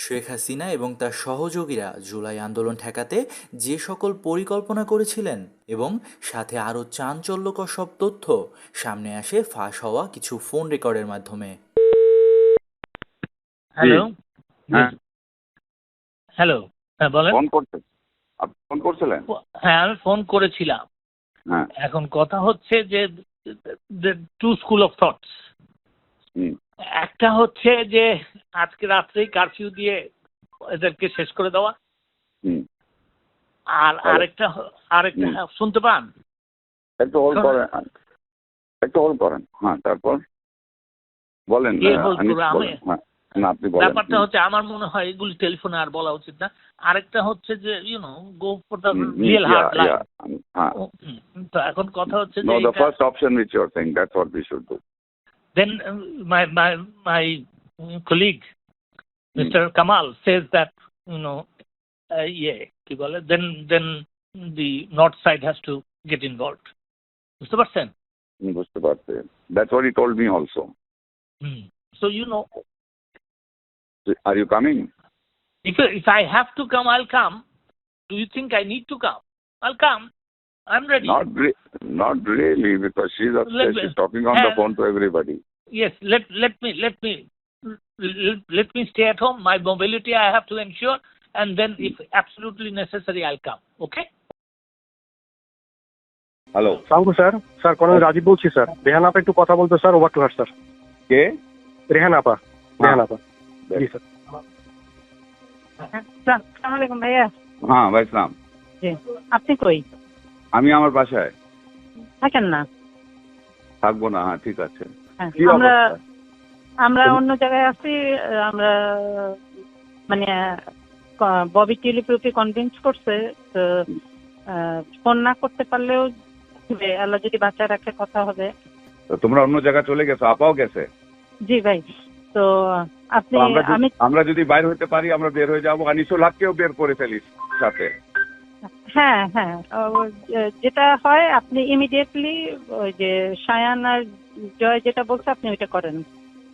শেখ হাসিনা এবং তার সহযোগীরা জুলাই আন্দোলন ঠেকাতে যে সকল পরিকল্পনা করেছিলেন এবং সাথে আরও চাঞ্চল্যকর সব তথ্য সামনে আসে ফাঁস হওয়া কিছু ফোন রেকর্ডের মাধ্যমে। হ্যালো? হ্যাঁ। হ্যালো হ্যাঁ বলেন। ফোন করছেন আপনি ফোন করছিলেন? হ্যাঁ আমি ফোন করেছিলাম। হ্যাঁ। এখন কথা হচ্ছে যে টু স্কুল অফ থটস একটা হচ্ছে যে আজকে রাত্রেই কারফিউ দিয়ে এদেরকে শেষ করে দেওয়া। হুম। আর। আরেকটা আরেকটা হ্যাঁ, শুনতে পান? একটু হোল্ড। করেন একটু হোল্ড করেন। হ্যাঁ তারপর? বলেন? হ্যাঁ না আপনি বলেন। ব্যাপারটা হচ্ছে আমার মনে হয় এগুলি টেলিফোনে আর বলা উচিত না। আরেকটা হচ্ছে যে go for the hmm, hmm, real hard life হ্যাঁ। তো এখন কথা হচ্ছে যে the এটা- first option which you're saying, that's what we should do. Then uh, my my my mm, colleague, Mr. Kamal, says that you know, uh, yeah, কি বলে, then then the north side has to get involved. বুঝতে পারছেন? হুম, বুঝতে পারছি That's what he told me also. Hmm. So you know, Are you coming? if if I have to come, I'll come. Do you think I need to come? I'll come. I'm ready. Not re- not really, because she's Let upstairs, me- she's talking on the Uh, phone to everybody. Yes. Let let me let me let, let me stay at home. My mobility I have to ensure, and then if absolutely necessary, I'll come. Okay. Hello. সালামু sir sir colonel Rajib বলছি sir Rehan আপা একটু কথা বলতো sir over to her sir কে রেহান আপা রেহান আপা জি sir আসসালামু আলাইকুম ভাইয়া হ্যাঁ ভাই ইসলাম জি আপনি কই আমি আমার বাসায়। থাকেন না? থাকব না হ্যাঁ ঠিক আছে। হ্যাঁ, কি আমরা অবস্থা আমরা অন্য জায়গায় আছি আমরা মানে ক- ববি টেলিপ্রপি কনভিন্স করছে তো ফোন না করতে পারলেও হবে, আল্লাহ যদি বাচ্চা রাখে কথা হবে। তো তোমরা অন্য জায়গায় চলে গেছো আপাও গেছে? জি ভাই তো আপনি তো আমরা যদি- আমি আমরা যদি বাইর হতে পারি আমরা বের হয়ে যাব আনিসুল হককেও বের করে ফেলিস সাথে। হ্যাঁ হ্যাঁ। যেটা হয় আপনি ইমিডিয়েটলি ওই যে সায়ান আর জয় যেটা বলছে আপনি ওইটা করেন।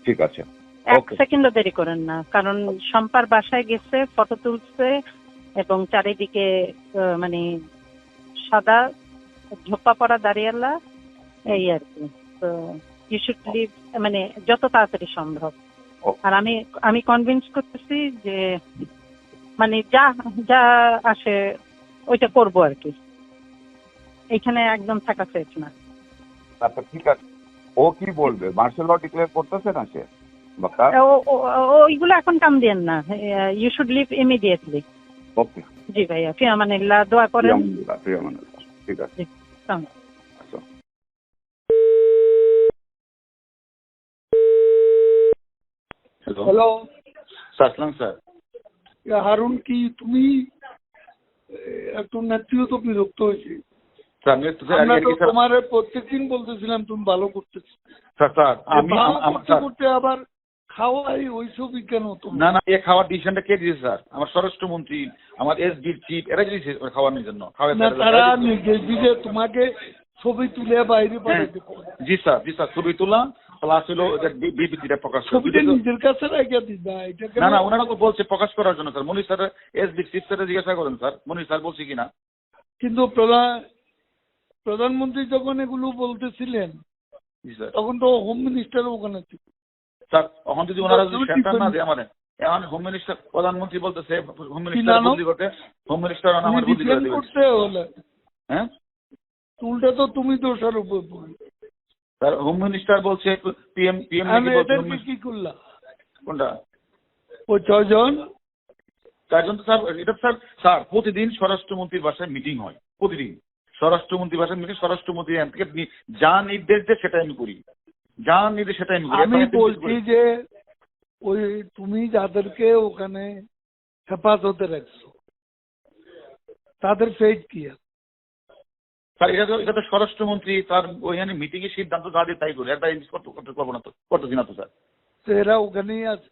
ঠিক আছে। এক. সেকেন্ডও দেরি করেন না কারণ শম্পার বাসায় গেছে ফটো তুলছে এবং চারিদিকে মানে সাদা ঝোপা পড়া দাঁড়িয়ালা এই আর কি। তো ইউ শুড লিভ মানে যত তাড়াতাড়ি সম্ভব। আর আমি আমি কনভিন্স করতেছি যে মানে যা যা আসে ওইটা করব আর কি। এখানে একদম থাকা সেফ না। আচ্ছা ঠিক আছে। ও কি বলবে? মার্শাল ল ডিক্লেয়ার করতেছে না সে? ও- ও- ও- ওইগুলো এখন কাম দিয়েন না। You should leave immediately okay জি ভাইয়া ফিয়ামানিল্লাহ দোয়া করেন। প্রিয়ামানুল্লাহ ঠিক আছে। আচ্ছা। হ্যালো হ্যালো সাসলাম স্যার। ইয়া হারুন কি তুমি একটু নেত্রীও তো বিরক্ত হয়েছে। আমরা তো তোমার প্রত্যেকদিন বলতেছিলাম তুমি ভালো করতেছ। করতে আবার খাওয়াই কেন তুমি না না এ খাওয়ার ডিসিশনটা কে দিয়েছে স্যার? আমার স্বরাষ্ট্রমন্ত্রী আমার এস ডির চিফ এরা দিয়েছে খাওয়ানোর জন্য। তারা নির্দেশ দিলে তোমাকে ছবি তুলে বাইরে জি স্যার জি স্যার ছবি তোলা প্লাস হলো বিবৃতিটা প্রকাশ ছবিটা নিজের কাছে রেখে দিবা এটা না না ওনারা তো বলছে প্রকাশ করার জন্য sir. Monir sir as chief sir জিজ্ঞাসা করেন স্যার। মনির স্যার বলছে কিনা? কিন্তু প্রধান প্রধানমন্ত্রী যখন এগুলো বলতেছিলেন তখন তো হোম মিনিস্টার ওখানে ছিল। স্যার এখন যদি ওনারা যদি সেন্টার না দেয় আমার এখন হোম মিনিস্টার প্রধানমন্ত্রী বলতেছে হোম মিনিস্টার জানো? বদলি করতে হোম মিনিস্টার আমার বদলি করে দিবেন। হ্যাঁ? চুলটা তো তুমি দোষারোপ পড়বে স্যার হোম মিনিস্টার বলছে পিএম পিএম আমি এদেরকে কি করলাম? কোনটা? ও ছয়জন? তার জন্য স্যার এটা স্যার স্যার প্রতিদিন স্বরাষ্ট্রমন্ত্রীর বাসায় মিটিং হয় প্রতিদিন। স্বরাষ্ট্রমন্ত্রীর বাসায় মিটিং স্বরাষ্ট্রমন্ত্রী থেকে যা নির্দেশ দেয় সেটা আমি করি। যা নির্দেশ সেটা আমি করি আমি বলছি যে ওই তুমি যাদেরকে ওখানে হেফাজতে রাখছো তাদের ফেট কি আছে? স্যার এটা তো এটা তো স্বরাষ্ট্রমন্ত্রী তার ওইখানে মিটিং এর সিদ্ধান্ত যা দিয়ে তাই করি একটা জিনিস করতে পারব না তো? করতেছি না তো স্যার? এরা ওখানেই আছে।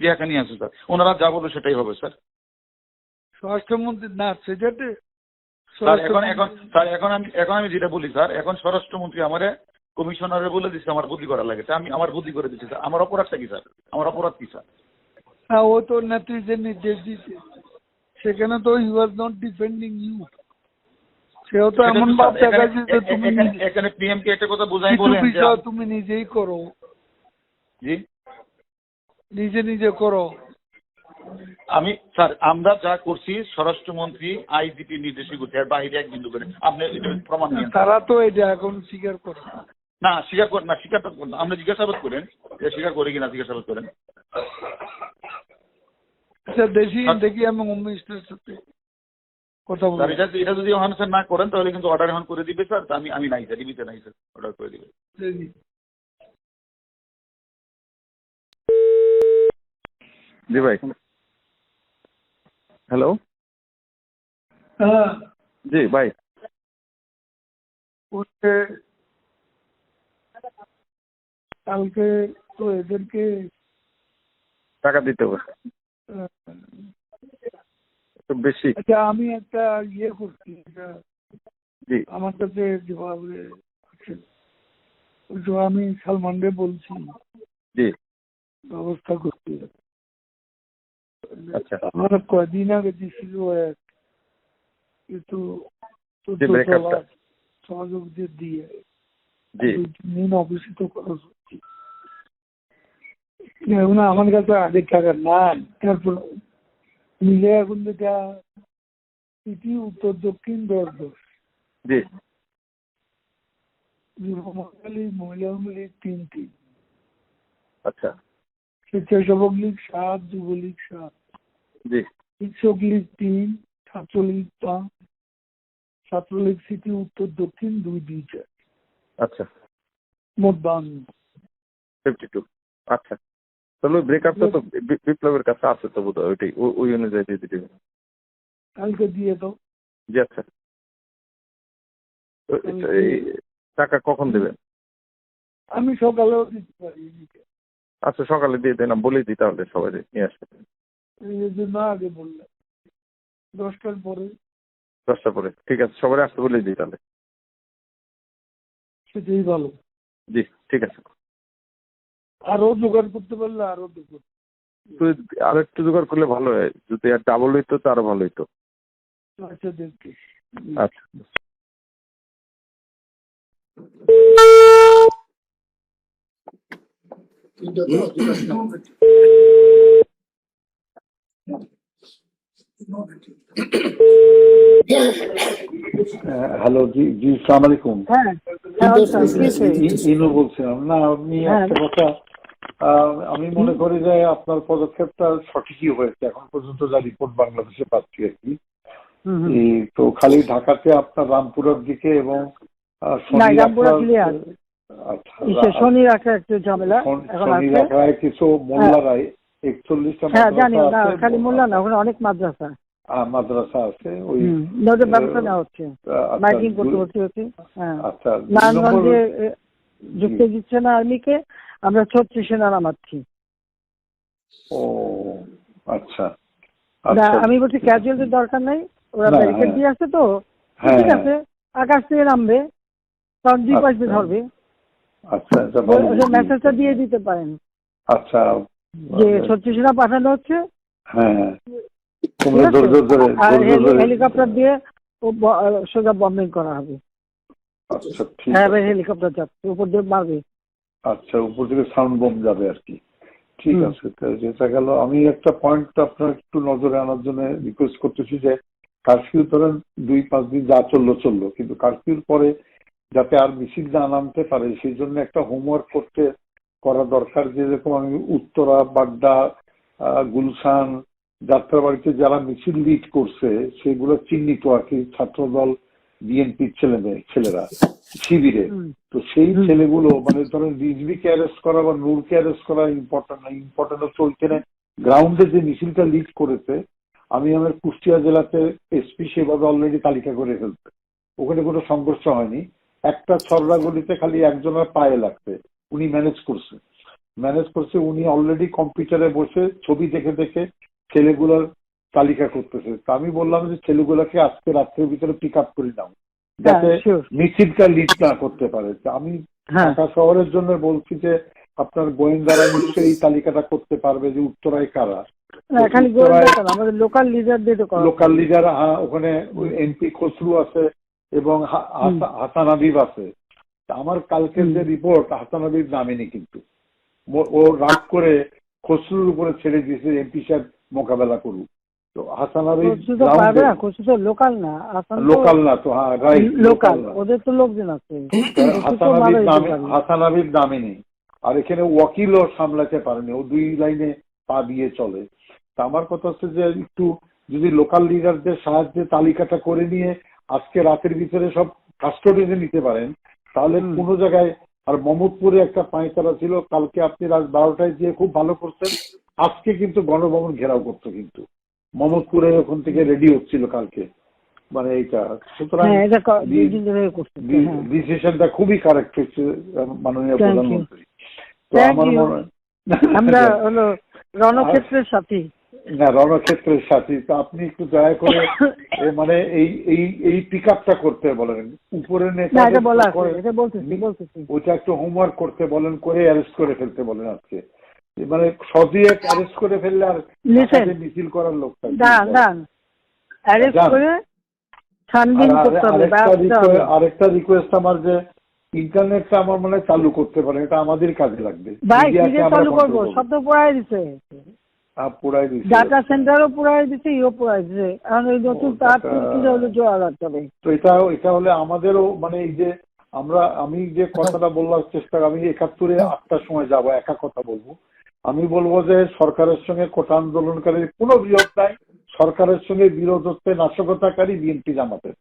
যে এখানে আছে স্যার। ওনারা যা বলবে সেটাই হবে স্যার। স্বরাষ্ট্রমন্ত্রী না সেজেটে স্যার এখন এখন স্যার এখন আমি এখন আমি যেটা বলি স্যার এখন স্বরাষ্ট্রমন্ত্রী আমারে কমিশনারে বলে দিচ্ছে আমার বুদ্ধি করা লাগে। আমি আমার বুদ্ধি করে দিচ্ছি স্যার। আমার অপরাধটা কি স্যার? আমার অপরাধ কি স্যার? না ও তো নেত্রীদের নির্দেশ দিছে সেখানে তো you are not defending you সেও তো এমন ভাব দেখাচ্ছে যে তুমি এখানে- পিএম কে একটা কথা বুঝাই বলেন যে- বিষয় তুমি নিজেই করো। জি? নিজে নিজে করো। আমি স্যার আমরা যা করছি স্বরাষ্ট্রমন্ত্রী আইজিপি নির্দেশই করছি আর বাইরে এক বিন্দু করে। আপনি প্রমাণ তারা তো এটা এখন স্বীকার করে। না স্বীকার করেন না স্বীকার তো- আপনি জিজ্ঞাসাবাদ করেন যে স্বীকার করে কিনা জিজ্ঞাসাবাদ করেন। আচ্ছা দেখি দেখি আমি হোম মিনিস্টারের সাথে। কথা বলব। এটা এটা যদি ওখানে স্যার না করেন তাহলে কিন্তু অর্ডার এখন করে দিবে স্যার। আমি আমি নাই স্যার ডিবিতে নাই স্যার অর্ডার করে দিবে। জি ভাই। হ্যালো হ্যাঁ। জি ভাই। কালকে তো এদেরকে টাকা দিতে হবে। বেশি। আচ্ছা আমি একটা ইয়ে করছি জি। আমার কাছে আমি সালমান রে বলছি। জি। ব্যবস্থা আচ্ছা। আমার কয়দিন আগে দিছিল এক কিন্তু। লাখ সহযোগীদের দিয়ে জি। অফিসে তো খরচ হচ্ছে আমার কাছে আগে টাকা নাই। তারপর মিলে এখন যেটা সিটি উত্তর দক্ষিণ দশ জি। মহিলা লীগ তিন তিন আচ্ছা। স্বেচ্ছাসেবক লীগ সাত যুবলীগ সাত। জি। শিক্ষক লীগ তিন ছাত্রলীগ পাঁচ। ছাত্রলীগ সিটি উত্তর দক্ষিণ দুই দুই চার। আচ্ছা। মোট বান্ন। ফিফটি টু আচ্ছা। তাহলে ব্রেকআপটা তো বিপ্লবের কাছে আছে তো বোধ হয় ওইটাই ওই অনুযায়ী দিয়ে দিতে। কালকে দিয়ে দাও। জি আচ্ছা। এই টাকা কখন দেবেন? আমি সকালেও দিতে পারি। আচ্ছা সকালে দিয়ে দেন বলেই দিই তাহলে সবাই নিয়ে আসবে। এই জন্য আগে বললাম। দশটার পরে। দশটা পরে ঠিক আছে সবাই আসতে বলেই দিই তাহলে। সেটাই ভালো। জি ঠিক আছে। আরও জোগাড় করতে পারলে আরও দেখো তো আর একটু জোগাড় করলে ভালো হয়। যদি আর ডাবল হইতো তো আরও ভালো হইতো। আচ্ছা দেখছি আচ্ছা। হ্যালো জি জি সালাম আলাইকুম হ্যাঁ ইনু বলছিলাম। না আপনি একটা কথা আমি মনে করি যে আপনার পদক্ষেপটা সঠিকই হয়েছে। এখন পর্যন্ত যা রিপোর্ট বাংলাদেশে পাচ্ছি আর কি। তো খালি ঢাকাতে আপনার রামপুরের দিকে এবং শনি রাখা-। আচ্ছা, একটু ঝামেলা শনি- রাখায় কিছু একচল্লিশটা হ্যাঁ জানি না খালি মোল্লা না ওখানে অনেক মাদ্রাসা। মাদ্রাসা আছে ওই নজর ব্যবস্থা নেওয়া হচ্ছে। আচ্ছা, মাইকিং করতে হচ্ছে হচ্ছে হ্যাঁ। আচ্ছা নারায়ণগঞ্জে নম্বর- দিচ্ছে না আর্মিকে। আমরা ছত্রিশে সেনা নামাচ্ছি ও আচ্ছা। আচ্ছা। আমি বলছি ক্যাজুয়ালদের দরকার নাই ওরা ব্যারিকেড হ্যাঁ। দিয়ে আসছে তো হ্যাঁ ঠিক আছে আকাশ থেকে নামবে কারণ দুই পাশ দিয়ে আচ্ছা। ধরবে আচ্ছা আচ্ছা। মেসেজটা দিয়ে দিতে পারেন। আচ্ছা। যে ছত্রিশ পাঠানো হচ্ছে। হ্যাঁ আর হেলিকপ্টার দিয়ে সোজা বম্বিং করা হবে। আচ্ছা হ্যাঁ হেলিকপ্টার যাচ্ছে উপর দিয়ে মারবে। আচ্ছা উপর থেকে সাউন্ড বোম যাবে আর কি ঠিক আছে যেটা গেল আমি একটা পয়েন্ট আপনার একটু নজরে আনার জন্য রিকোয়েস্ট করতেছি যে কারফিউ ধরেন দুই পাঁচ দিন যা চলল চলল। কিন্তু কারফিউর পরে যাতে আর মিছিল না নামতে পারে সেই জন্য একটা হোমওয়ার্ক করতে করা দরকার যেরকম আমি উত্তরা বাড্ডা গুলশান যাত্রাবাড়িতে যারা মিছিল লিড করছে সেগুলো চিহ্নিত আর কি ছাত্রদল বিএনপির ছেলে মেয়ে ছেলেরা শিবিরে। তো সেই ছেলেগুলো মানে ধরেন রিজভিকে অ্যারেস্ট করা বা নূরকে অ্যারেস্ট করা ইম্পর্টেন্ট না ইম্পর্টেন্ট হচ্ছে ওইখানে গ্রাউন্ডে যে মিছিলটা লিড করেছে আমি আমার কুষ্টিয়া জেলাতে এসপি সেভাবে অলরেডি তালিকা করে ফেলছে। ওখানে কোনো সংঘর্ষ হয়নি। একটা ছড়রা গলিতে খালি একজনের পায়ে লাগছে। উনি ম্যানেজ করছে। ম্যানেজ করছে উনি অলরেডি কম্পিউটারে বসে ছবি দেখে দেখে ছেলেগুলোর তালিকা করতেছে। তা আমি বললাম যে ছেলেগুলোকে আজকে রাত্রের ভিতরে পিক আপ করে নাও যাতে হ্যাঁ, মিছিলটা লিড না করতে পারে। আমি হ্যাঁ। ঢাকা শহরের জন্য বলছি যে আপনার গোয়েন্দারা নিশ্চয়ই এই তালিকাটা করতে পারবে যে উত্তরায় কারা? খালি আমাদের লোকাল লিডারদের তো লোকাল লিডার ওখানে এমপি খসরু আছে এবং হাসান হাবিব আছে। আমার কালকের যে রিপোর্ট হাসান হাবিব নামেনি কিন্তু। ও- ও রাগ করে খসরুর উপরে ছেড়ে দিয়েছে এমপি সাহেব মোকাবেলা করুক। তো হাসান খুশি তো না খুশি তো লোকাল না লোকাল না তো হ্যাঁ রাইট লোকাল ওদের তো লোকজন আছে। হাসান নামে নামেনি আর এখানে ওয়াকিলও সামলাতে পারেনি ও দুই লাইনে পা দিয়ে চলে। তা আমার কথা হচ্ছে যে একটু যদি লোকাল লিডারদের সাহায্যে তালিকাটা করে নিয়ে আজকে রাতের ভিতরে সব কাস্টডিতে নিতে পারেন তাহলে কোনো জায়গায় আর মমদপুরে একটা পাঁচতারা ছিল কালকে আপনি রাত বারোটায় গিয়ে খুব ভালো করছেন আজকে কিন্তু গণভবন ঘেরাও করতো কিন্তু। মমদপুরে ওখান থেকে রেডি হচ্ছিল কালকে। মানে এইটা সুতরাং হ্যাঁ করছে হ্যাঁ। ডিসিশনটা খুবই কারেক্ট হচ্ছে মাননীয় প্রধানমন্ত্রী। তো আমার মনে আমরা হলো রণক্ষেত্রের সাথী। না রণক্ষেত্রের সাথী। তো আপনি একটু দয়া করে মানে এই এই এই পিক আপটা করতে বলেন। উপরে না এটা নেতাদের বলা আছে করে- এটা বলতেছি বলতেছি। ওইটা একটু হোমওয়ার্ক করতে বলেন করে অ্যারেস্ট করে ফেলতে বলেন আজকে। মানে সদিয়ে অ্যারেস্ট করে ফেললে আর মিছিল করার লোক অ্যারেস্ট করে আরেকটা রিকোয়েস্ট আমার যে ইন্টারনেটটা আমার মনে চালু করতে পারেন এটা আমাদের কাজে লাগবে। ভাই চালু করব? সব তো দিছে। ডাটা সেন্টারও দিছে। ইও পুরাই দিছে। এখন ওই নতুন তার হলো লাগতে তো এটা এটা হলে আমাদেরও মানে এই যে আমরা আমি যে কথাটা বলবার চেষ্টা আমি একাত্তরে আটটার সময় যাব একা কথা বলব। আমি বলব যে সরকারের সঙ্গে কোটা আন্দোলনকারীর কোনো বিরোধ নাই। সরকারের সঙ্গে বিরোধ হচ্ছে নাশকতাকারী বিএনপি জামাতের।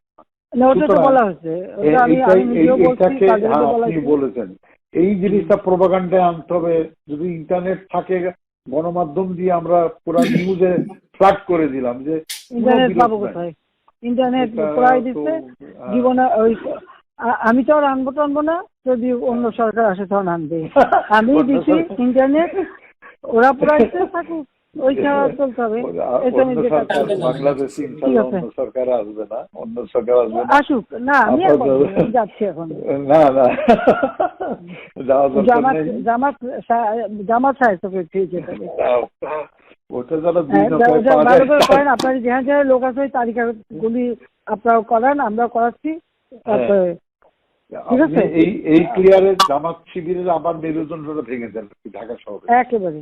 আপনি বলেছেন। এই জিনিসটা প্রোপাগান্ডায় আনতে হবে। যদি ইন্টারনেট থাকে গণমাধ্যম দিয়ে আমরা পুরো নিউজে ফ্লাড করে দিলাম যে ইন্টারনেট পাবো কোথায়? ইন্টারনেট তো, দিচ্ছে। জীবনে ওই আমি তো আর আনব টানবো না। যদি অন্য সরকার আসে তখন আনবে। আমি দিচ্ছি ইন্টারনেট। ওরা দিচ্ছে থাকুক সরকার করতে হবে। বাংলাদেশে ঠিক আছে। অন্য সরকার আসবে না অন্য সরকার আসবে না। আসুক না আমি আর আপাতত- বলব না, আমি যাচ্ছি এখন। না না। জামাত জামাত সাহেব তোকে ঠিক যেতে হবে। ওটা যারা দুই হ্যাঁ, করেন আপনার যেখানে যেখানে লোক আছে তালিকাগুলি আপনারা করান আমরা করাচ্ছি। তারপরে ঠিক আপনি এই এই ক্লিয়ারে জামাত শিবিরের আবার মেরুদণ্ডটা ভেঙে দেন ঢাকা শহরে। একেবারে।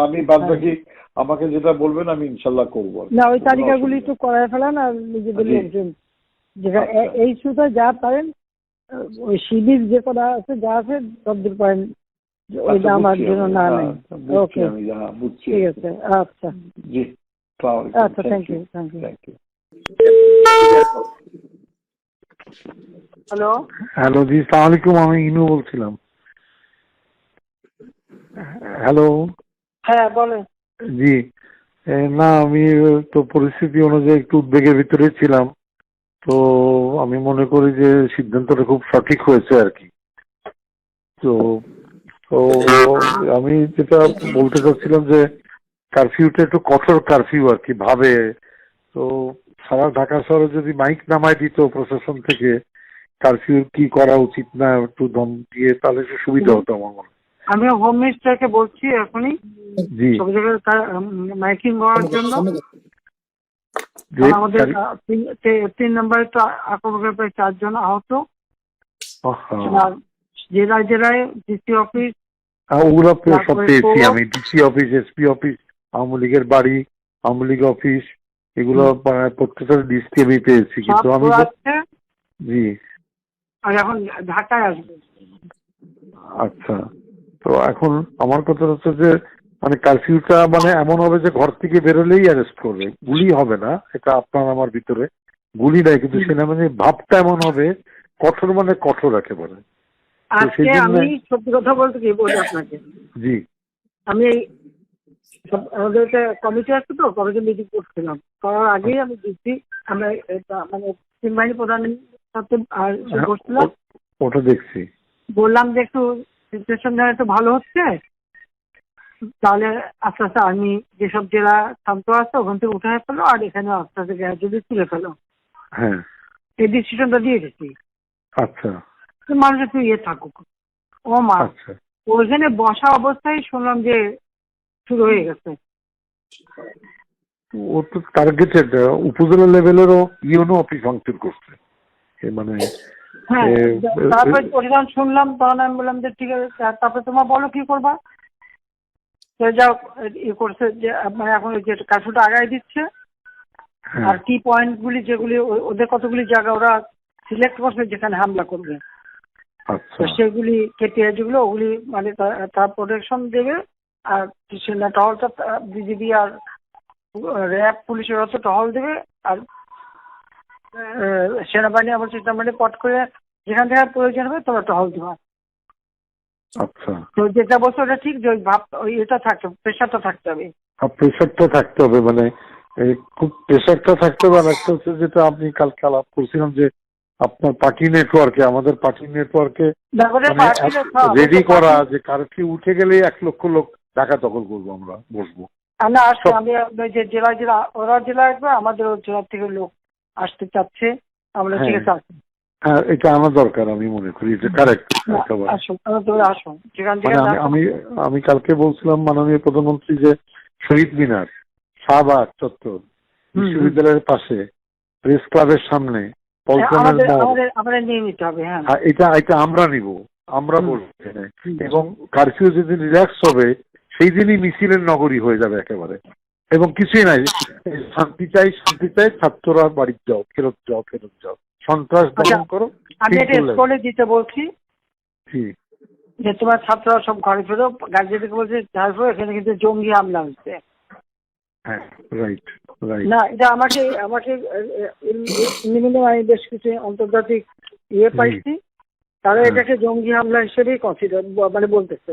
আমি বাদ হ্যাঁ। বাকি আমাকে যেটা বলবেন আমি ইনশাল্লাহ করব না ওই তালিকাগুলি একটু করায় ফেলান আর নিজেদের লোকজন আচ্ছা। এই সুতো যা পারেন ওই শিবির যে করা আছে যা আছে সবদের পারেন। ওইটা আচ্ছা, আমার জন্য না হ্যাঁ, নেই ওকে হ্যাঁ বুঝছি। ঠিক আছে আচ্ছা। জি আচ্ছা thank you thank you thank you hello hello জি সালাম আলাইকুম আমি ইনু বলছিলাম। হ্যালো হ্যাঁ বলেন। জি না আমি তো পরিস্থিতি অনুযায়ী একটু উদ্বেগের ভিতরে ছিলাম। তো আমি মনে করি যে সিদ্ধান্তটা খুব সঠিক হয়েছে আর কি। তো তো আমি যেটা বলতে চাচ্ছিলাম যে কারফিউটা একটু কঠোর কারফিউ আর কি ভাবে। তো সারা ঢাকা শহরে যদি মাইক নামায় দিত প্রশাসন থেকে কারফিউ কি করা উচিত না একটু দম দিয়ে তাহলে একটু সুবিধা হতো আমার মনে আমি হোম মিনিস্টারকে বলছি এখনই। জি। সব জায়গায় মাইকিং করার জন্য। আমাদের তিন- নম্বরে তো আক্রমণের প্রায় চারজন আহত। আর জেলায় জেলায় ডিসি অফিস ওগুলো সব পেয়েছি আমি। DC office SP office Awami লীগের বাড়ি আওয়ামী লীগ অফিস এগুলো প্রত্যেকটা লিস্টে আমি পেয়েছি কিন্তু আমি জি। আর এখন ঢাকায় আসবে? আচ্ছা। তো এখন আমার কথা হচ্ছে যে মানে কারফিউটা মানে এমন হবে যে ঘর থেকে বেরোলেই অ্যারেস্ট করবে। গুলি হবে না এটা আপনার আমার ভিতরে গুলি নাই কিন্তু সেনাবাহিনী ভাবটা এমন হবে কঠোর মানে কঠোর একেবারে। আজকে আমি সত্যি কথা বলতে কি বলি আপনাকে? জি। আমি আমাদের একটা কমিটি আছে তো কমিটি মিটিং করছিলাম। করার আগেই আমি ডিসি আমরা এটা মানে তিন বাহিনী প্রধানের সাথে আর হ্যাঁ, বসছিলাম ওটা দেখছি। বললাম যে একটু সিচুয়েশন যেন একটু ভালো হচ্ছে তাহলে আস্তে আস্তে আর্মি যেসব জেলা শান্ত আছে ওখান থেকে উঠে ফেলো আর এখানে আস্তে আস্তে গ্র্যাজুয়ালি তুলে ফেলো। হ্যাঁ। এই ডিসিশনটা দিয়ে দিচ্ছি আচ্ছা। মানুষ একটু ইয়ে থাকুক। ও মা। আচ্ছা। ওইখানে বসা অবস্থায় শুনলাম যে শুরু হয়ে গেছে। ও তো টার্গেটেড উপজেলা লেভেলেরও ইউনো অফিস ভাঙচুর করছে মানে হ্যাঁ তারপরে এ- শুনলাম তখন আমি বললাম যে ঠিক আছে তারপরে তোমার বলো কি করবা? যাও ইয়ে করছে যে মানে এখন যে কাজটা আগায় দিচ্ছে। হ্যাঁ। আর কি পয়েন্ট গুলি যেগুলি ওদের কতগুলি জায়গা ওরা সিলেক্ট করছে যেখানে হামলা করবে। আচ্ছা। সেগুলি কেটে যেগুলো ওগুলি মানে তার প্রোটেকশন দেবে। সেনা টহলটা বিজিবি আর র্যাব পুলিশের হচ্ছে টহল দেবে আর সেনাবাহিনী আবার মানে পট করে যেখান থেকে প্রয়োজন হবে তোমরা টহল দেবা। আচ্ছা। তো যেটা বলছো ওটা ঠিক যে ওই ভাব ওই এটা থাকতে প্রেশারটা থাকতে হবে। আর প্রেশারটা থাকতে হবে মানে খুব প্রেশারটা থাকতে হবে আর একটা হচ্ছে যেটা আপনি কালকে আলাপ করছিলাম যে আপনার পার্টি নেটওয়ার্কে আমাদের পার্টি নেটওয়ার্কে মানে রেডি করা যে কারফিউ উঠে গেলেই এক লক্ষ লোক ঢাকা দখল করব আমরা বসবো। আমরা আসব আমি যে জেলা জেলা ওরা জেলা আসবে আমাদের ওই জেলা থেকে লোক আসতে চাচ্ছে আমরা ঠিক আছে হ্যাঁ। হ্যাঁ এটা আমার দরকার আমি মনে করি এটা কারেক্ট মানে আমি আমি কালকে বলছিলাম মাননীয় প্রধানমন্ত্রী যে শহীদ মিনার শাহবাগ চত্বর বিশ্ববিদ্যালয়ের পাশে প্রেস ক্লাবের সামনে হবে হ্যাঁ। হ্যাঁ, এটা এটা আমরা নিব আমরা। বলব এবং কারফিউ যদি রিল্যাক্স হবে সেই দিনই মিছিলের নগরী হয়ে যাবে একেবারে এবং কিছুই নাই শান্তি চাই শান্তি চাই ছাত্ররা বাড়ি যাও ফেরত যাও ফেরত যাও সন্ত্রাস দমন আচ্ছা, করো আমি এটা স্কুলে দিতে বলছি যে তোমার ছাত্ররা সব ঘরে ফেরো গার্জিয়ানকে বলছে ঘরে ফেরো এখানে কিন্তু জঙ্গি হামলা হচ্ছে হ্যাঁ রাইট রাইট না এটা আমাকে আমাকে আমি বেশ কিছু আন্তর্জাতিক ইয়ে পাইছি তারা হ্যাঁ। এটাকে জঙ্গি হামলা হিসেবেই কনসিডার মানে বলতেছে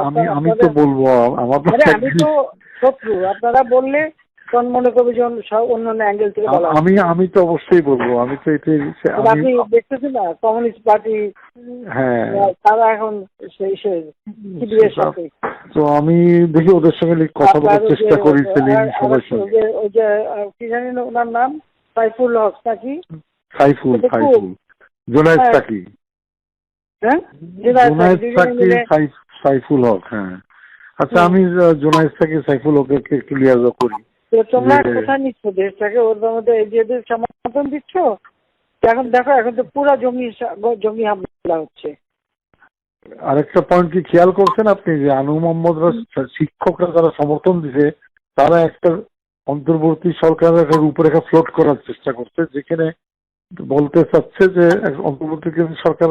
আমি আমি তো বলব আমার আমি তো শত্রু আপনারা বললে মনে অন্য- অ্যাঙ্গেল থেকে বলা আমি আমি তো অবশ্যই বলব আমি তো আপনি দেখতেছেন না কমিউনিস্ট পার্টি হ্যাঁ। তারা এখন সেই সেই তো আমি দেখি ওদের সঙ্গে কথা বলার চেষ্টা করি সেলিম সবার সঙ্গে। ওই যে কি জানি ওনার নাম সাইফুল হক নাকি? সাইফুল সাইফুল। জোনায়েদ হ্যাঁ। সাকি। সাইফুল হক হ্যাঁ। আচ্ছা আমি জোনায়েদ সাকি সাইফুল হককে ক্লিয়ার করি। তো তোমরা কোথায় নিচ্ছ দেশটাকে? ওর মধ্যে এদের সমর্থন দিচ্ছ? এখন দেখো এখন তো পুরো জঙ্গি জঙ্গি হামলা হচ্ছে। আরেকটা পয়েন্ট কি খেয়াল করছেন আপনি? যে আনু মোহাম্মদরা শিক্ষকরা যারা সমর্থন দিছে তারা একটা অন্তর্বর্তী সরকারের একটা রূপরেখা ফ্লোট করার চেষ্টা করছে যেখানে বলতে চাচ্ছে যে অন্তর্বর্তীকালীন সরকার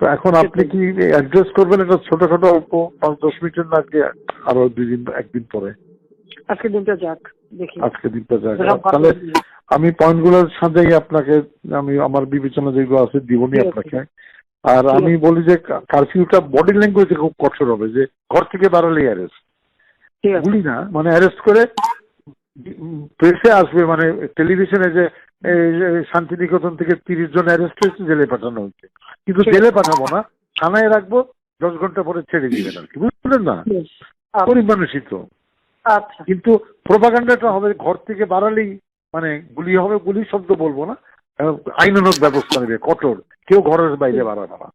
তো এখন আপনি কি অ্যাড্রেস করবেন? এটা ছোটখাটো অল্প পাঁচ দশ মিনিটের না আগে আরও দুই দিন একদিন পরে? আজকে দিনটা যাক দেখি। আজকে দিনটা যাক। তাহলে আমি পয়েন্টগুলোর সাথেই আপনাকে আমি আমার বিবেচনা যেগুলো আছে দিবনি আপনাকে। আর আমি বলি যে কারফিউটা বডি ল্যাঙ্গুয়েজে খুব কঠোর হবে যে ঘর থেকে বাড়ালেই অ্যারেস্ট বলি না মানে অ্যারেস্ট করে প্রেসে আসবে মানে টেলিভিশনে যে শান্তিনিকেতন থেকে তিরিশ জন অ্যারেস্ট হয়েছে জেলে পাঠানো হয়েছে। কিন্তু জেলে পাঠাবো না থানায় রাখব দশ ঘণ্টা পরে ছেড়ে দিবেন আর কি বুঝলেন না। আচ্ছা, গরিব মানুষই তো। আচ্ছা। কিন্তু প্রোপাগান্ডাটা হবে ঘর থেকে বাড়ালেই মানে গুলি হবে গুলি শব্দ বলব না। আহ, আইনানুগ ব্যবস্থা নেবে কঠোর। কেউ ঘরের বাইরে বাড়াবে না।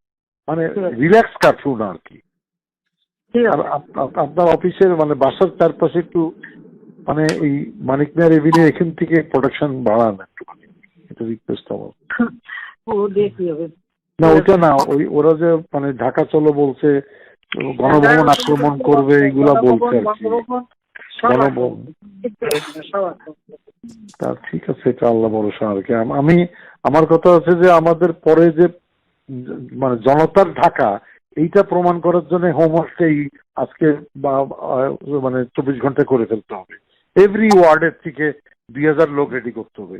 মানে রিল্যাক্স কারফিউ না আর কি। আপনার অফিসের মানে বাসার চারপাশে একটু মানে এই মানিক মেয়ার এভিনিউ এখান থেকে প্রোডাকশন বাড়ান একটুখানি এটা রিকোয়েস্ট আমার। ও দিয়ে হবে। না ওইটা না ওই ওরা যে মানে ঢাকা চলো বলছে গণভবন আক্রমণ করবে এগুলা বলছে আর কি। গণভবন। তা ঠিক আছে এটা আল্লাহ ভরসা আর কি। আমি আমার কথা হচ্ছে যে আমাদের পরে যে মানে জনতার ঢাকা এইটা প্রমাণ করার জন্য হোমওয়ার্কটাই আজকে বা মানে চব্বিশ ঘণ্টা করে ফেলতে হবে। এভরি ওয়ার্ডের থেকে দুই হাজার লোক রেডি করতে হবে।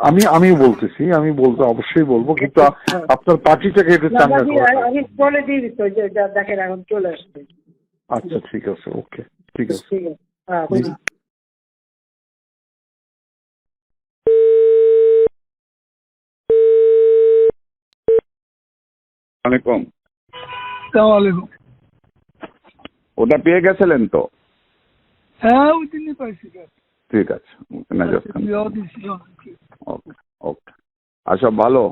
আমি আমি বলতেছি আমি বলতে অবশ্যই বলব কিন্তু আপনার পার্টিটাকে একটু না, চাঙ্গা আমি করা। আমি বলে দিয়ে দিচ্ছি যে যা- দেখেন এখন চলে আসছে। আচ্ছা ঠিক আছে ওকে ঠিক আছে। ঠিক আছে হ্যাঁ। আলাইকুম। ওটা পেয়ে গেছিলেন তো? হ্যাঁ ওই দিনই পাইছি। ঠিক আছে খান বিয়াও দিছি অনেকে। ওকে ওকে আর সব ভালো?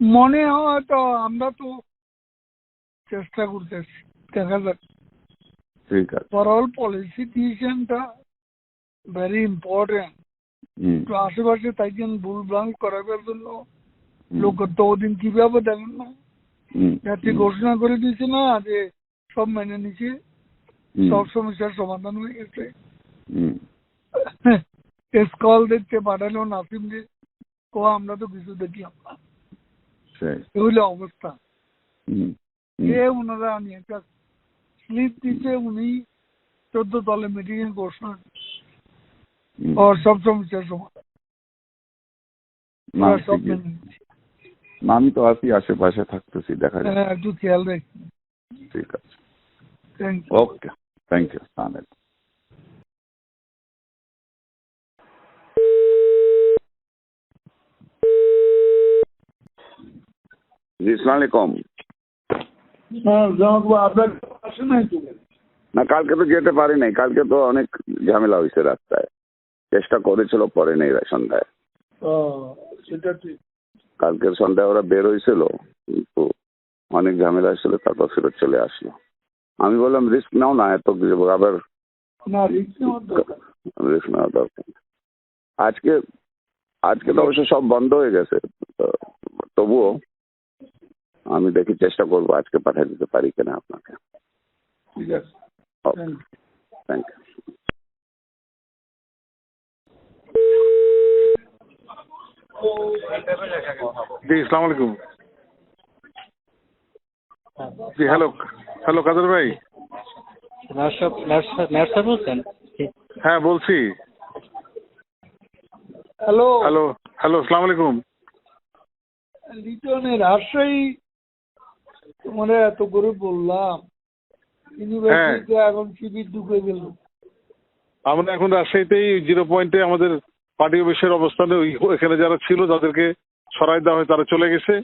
মনে হয় তো আমরা তো চেষ্টা করতেছি দেখা যাক। ঠিক আছে। ওভারঅল পলিসি ডিসিশনটা ভেরি ইম্পর্টেন্ট তো আশেপাশে তাইকেন ভুল ভ্রান্ট করাবার জন্য লোক তো ওদিন কীভাবে দেখেন না। হুম, ঘোষণা করে দিয়েছে না যে সব মেনে নিচ্ছে সব সমস্যার সমাধান হয়ে গেছে। হুম, স্কল দেখতে পাঠালো নাসিম যে ও আমরা তো কিছু দেখি এই হইল অবস্থা। এ ওনারা আমি একটা স্লিপ দিচ্ছে উনি চোদ্দ দলে মিটিং এ ঘোষণা। ওর সব সমস্যার সমাধান। সব আমি তো আছি আশেপাশে থাকতেছি দেখা যাক। হ্যাঁ, একটু খেয়াল রাখি। ঠিক আছে। ওকে থ্যাংক ইউ সালাম জি নাই তো? না কালকে তো যেতে পারি নাই। কালকে তো অনেক ঝামেলা হয়েছে রাস্তায়। চেষ্টা করেছিল পরে নেই সন্ধ্যায়। কালকের সন্ধ্যায় ওরা বের হয়েছিল কিন্তু অনেক ঝামেলা হয়েছিল তারপর ফেরত চলে আসলো। আমি বললাম রিস্ক নাও না এত কিছু আবার রিস্ক নেওয়া দরকার। আজকে আজকে তো অবশ্য সব বন্ধ হয়ে গেছে। তবুও আমি দেখি চেষ্টা করব আজকে পাঠিয়ে দিতে পারি কিনা আপনাকে। ঠিক আছে। থ্যাংক ইউ জি ইসলাম আলাইকুম। জি হ্যালো হ্যালো কাদের ভাই? বলছেন? হ্যাঁ বলছি। হ্যালো হ্যালো হ্যালো আসসালামু আলাইকুম। লিটনে রাজশাহী তোমার এত করে বললাম। ইউনিভার্সিটিতে এখন শিবির ঢুকে গেল। আমরা এখন রাজশাহীতেই জিরো পয়েন্টে আমাদের পার্টি অফিসের অবস্থানে ওই- এখানে যারা ছিল তাদেরকে সরাই দেওয়া হয় তারা চলে গেছে।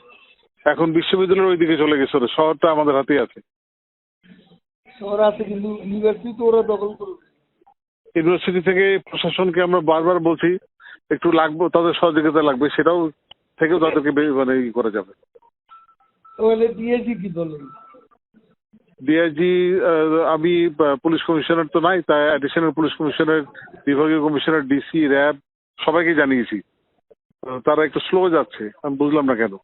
এখন বিশ্ববিদ্যালয়ের ওইদিকে চলে গেছে ওরা। শহরটা আমাদের হাতেই আছে। শহর আছে কিন্তু ইউনিভার্সিটি তো ওরা দখল করবে। ইউনিভার্সিটি থেকে প্রশাসনকে আমরা বারবার বলছি একটু লাগবে তাদের সহযোগিতা লাগবে সেটাও থেকেও তাদেরকে মানে ই করা যাবে। তাহলে দিয়েছি কি দলে ডিআইজি আমি পুলিশ কমিশনার তো নাই তাই অ্যাডিশনাল পুলিশ কমিশনার বিভাগীয় কমিশনার ডিসি র্যাব সবাইকে জানিয়েছি। তারা একটু স্লো যাচ্ছে আমি বুঝলাম না কেন।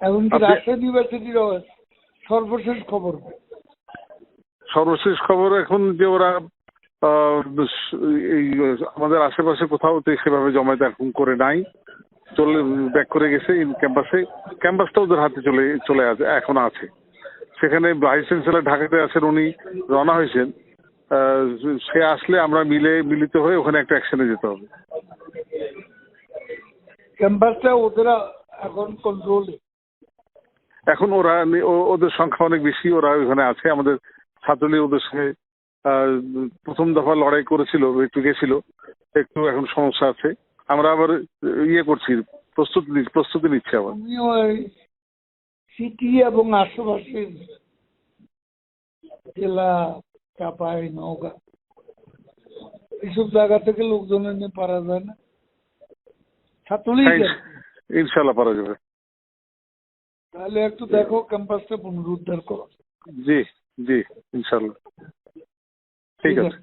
এমনকি আপনি- রাজশাহী ইউনিভার্সিটির সর্বশেষ খবর সর্বশেষ খবর এখন যে ওরা এই আমাদের আশেপাশে কোথাও তো সেভাবে জমায়েত এখন করে নাই। চলে ব্যাক করে গেছে ইন ক্যাম্পাসে ক্যাম্পাসটা ওদের হাতে চলে চলে আছে এখন আছে। সেখানে ভাইস চ্যান্সেলার ঢাকাতে আছেন উনি রওনা হয়েছেন। সে আসলে আমরা মিলে মিলিত হয়ে ওখানে একটা অ্যাকশনে যেতে হবে। ক্যাম্পাসটা ওদের এখন কন্ট্রোল এখন ওরা ওদের সংখ্যা অনেক বেশি ওরা ওখানে আছে। আমাদের ছাত্রলীগ ওদের সঙ্গে প্রথম দফা লড়াই করেছিল একটু গেছিল। একটু এখন সমস্যা আছে। আমরা আবার ইয়ে করছি প্রস্তুতি নিচ্ছি- প্রস্তুতি নিচ্ছি আবার। সিটি এবং আশেপাশের জেলা চাপাই নওগাঁ এইসব জায়গা থেকে লোকজন এনে পারা যায় না। ছাত্রলীগ হ্যাঁ, ইনশাল্লাহ পারা যাবে। তাহলে একটু দেখো ক্যাম্পাসটা পুনরুদ্ধার করো। জি জি ইনশাল্লাহ। ঠিক আছে।